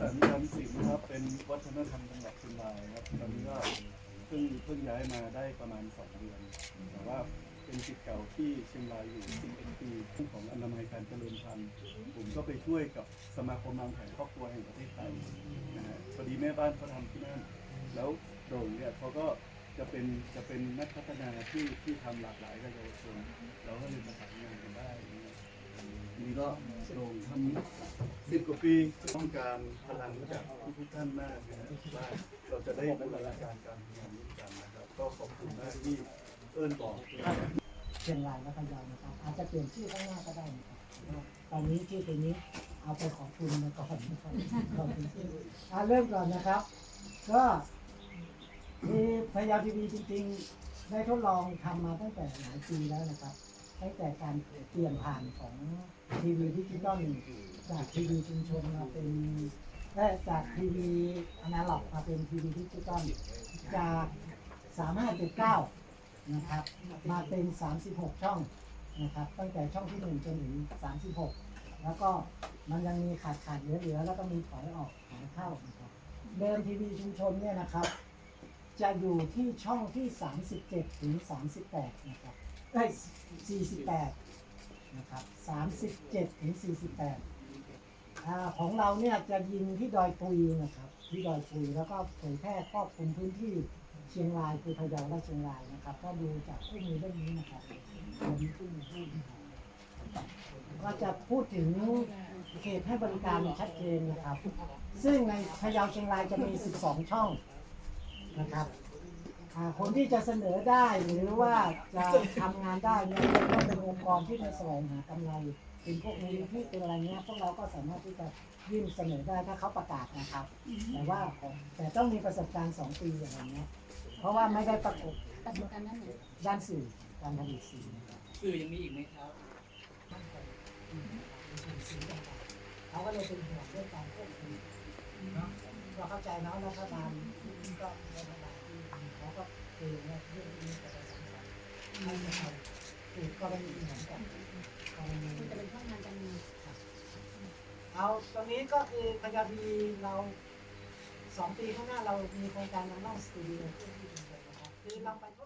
สันยันสิงห์ครับเป็นวัฒนธรรมจังหวัดเชียงรายครับตอนนี้ก็เพิ่งเพิ่งย้ายมาได้ประมาณสองเดือนแต่ว่าเป็นศิษย์เก่าที่เชียงรายอยู่11ปีเรื่อของอนามัยการเจริญพันธุ์ผมก็ไปช่วยกับสมาคมวางแผนครอบครัวแห่งประเทศไทยนะฮะพอดีแม่บ้านเขาทำที่นั่นแล้วโด่งเนี่ยเขาก็จะเป็นจะเป็นนักพัฒนาที่ที่ทำหลากหลายกับเยาวชนเราก็เลยประสานงานกันได้อย่างเงี้ยนี่ก็ โด่งทำสิบกว่าปีต้องการพลังจากทุกท่านมากนะว่าเราจะได้บูรณาการการทำงานร่วมกันนะครับ ก็ขอบคุณมากที่เอิ้นบอกเชียงรายและพะเยานะครับอาจจะเปลี่ยนชื่อข้างหน้าก็ได้นะครับตอนนี้ชื่อตัวนี้เอาไปขอบคุณมาก่อนนะครับขอบคุณที่อะเริ่มก่อนนะครับ ก็มีพะเยาทีวีจริงๆ ได้ทดลองทำมาตั้งแต่หลายปีแล้วนะครับ ตั้งแต่การเปลี่ยนผ่านของทีวีดิจิตอลจากทีวีชุมชนมาเป็นเอ่อจากทีวีอนาล็อกมาเป็นทีวีดิจิตอลจากสามารถเป็นเก้านะครับ มาเป็น 36 ช่องนะครับ ตั้งแต่ช่องที่ 1 จนถึง 36 แล้วก็มันยังมีขาดขาดเหลือเหลือแล้วก็มีถอยออกถอยเข้านะครับเดิมทีวีชุมชนเนี่ยนะครับ จะอยู่ที่ช่องที่ 37 ถึง 38 นะครับ ได้ย48 นะครับ 37 ถึง 48อ่าของเราเนี่ยจะยิงที่ดอยปุยนะครับ ที่ดอยปุยแล้วก็เผยแพร่ครอบคลุมพื้นที่เชียงรายคือพะเยาและเชียงรายนะครับ ก็ดูจากคู่มือเล่มนี้นะครับผมมีคู่มือพูดนะครับก็จะพูดถึงเขตให้บริการชัดเจนนะครับ ซึ่งในพะเยาเชียงรายจะมี 12 ช่องนะครับ อ่าคนที่จะเสนอได้หรือว่าจะทำงานได้เนี่ยต้องเป็นองค์กรที่ไม่แสวงหากำไรเป็นพวกมูลนิธิเป็นอะไรเงี้ยพวกเราก็สามารถที่จะยื่นเสนอได้ถ้าเขาประกาศนะครับ แต่ว่าของแต่ต้องมีประสบการณ์สองปีอะไรเงี้ยเพราะว่าไม่ได้ประกบประสบการณ์นั้นไหนด้านสื่อการผลิตสื่อนะครับสื่อยังมีอีกไหมครับเขาก็เลยเป็นห่วงเรื่องการควบคุมเนาะเราเข้าใจเนาะรัฐบาลก็ แล้วก็คือเนี่ยเรื่องนี้จะไปสังสรรค์ให้ประชาชนคือกรณีเหมือนกันกรณีมันจะเป็นช่องทางการเงินเอาตรงนี้ก็คือพยาบีเราสองปีข้างหน้าเรามีโครงการนำร่องสตูดิโอที่ที่ชุมชนนะครับคือเราไปทด